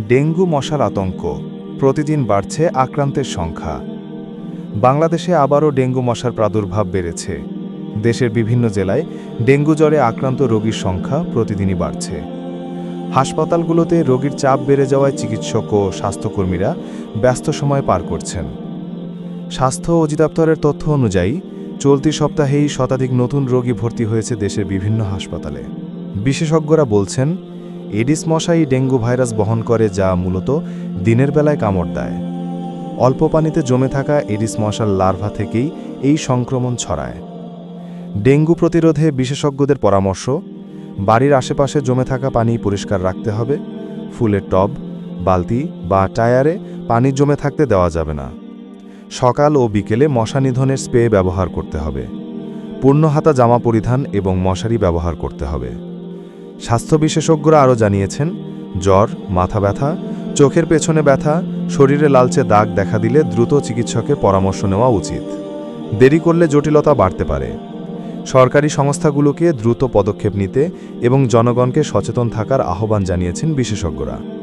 Dengue মশার আতঙ্ক, প্রতিদিন বাড়ছে আক্রান্তের সংখ্যা। বাংলাদেশে আবারও ডেঙ্গু মশার প্রাদুর্ভাব বেড়েছে। দেশের বিভিন্ন জেলায় ডেঙ্গু জ্বরে আক্রান্ত রোগীর সংখ্যা প্রতিদিনই বাড়ছে। হাসপাতালগুলোতে রোগীর চাপ বেড়ে যাওয়ায় চিকিৎসক ও স্বাস্থ্যকর্মীরা ব্যস্ত সময় পার করছেন। স্বাস্থ্য অধিদপ্তরের তথ্য অনুযায়ী, চলতি সপ্তাহেই শতাধিক নতুন রোগী ভর্তি হয়েছে দেশের বিভিন্ন হাসপাতালে। বিশেষজ্ঞরা বলছেন এডিস মশাই ডেঙ্গু ভাইরাস বহন করে যা মূলত দিনের বেলায় কামড় দেয়। অল্প পানিতে জমে থাকা এডিস মশার লার্ভা থেকেই এই সংক্রমণ ছড়ায়। ডেঙ্গু প্রতিরোধে বিশেষজ্ঞদের পরামর্শ, বাড়ির আশেপাশে জমে থাকা পানি পরিষ্কার রাখতে হবে, ফুলের টব, বালতি বা টায়ারে পানি জমে থাকতে দেওয়া যাবে না। সকাল ও বিকেলে মশা নিধনের স্প্রে ব্যবহার করতে হবে। পূর্ণ হাতা জামা পরিধান এবং মশারি ব্যবহার করতে হবে। স্বাস্থ্য বিশেষজ্ঞরা আরও জানিয়েছেন, জ্বর, মাথা ব্যথা, চোখের পেছনে ব্যথা, শরীরে লালচে দাগ দেখা দিলে দ্রুত চিকিৎসকের পরামর্শ নেওয়া উচিত। দেরি করলে জটিলতা বাড়তে পারে। সরকারি সংস্থাগুলোকে দ্রুত পদক্ষেপ নিতে এবং জনগণকে সচেতন থাকার আহ্বান জানিয়েছেন বিশেষজ্ঞরা।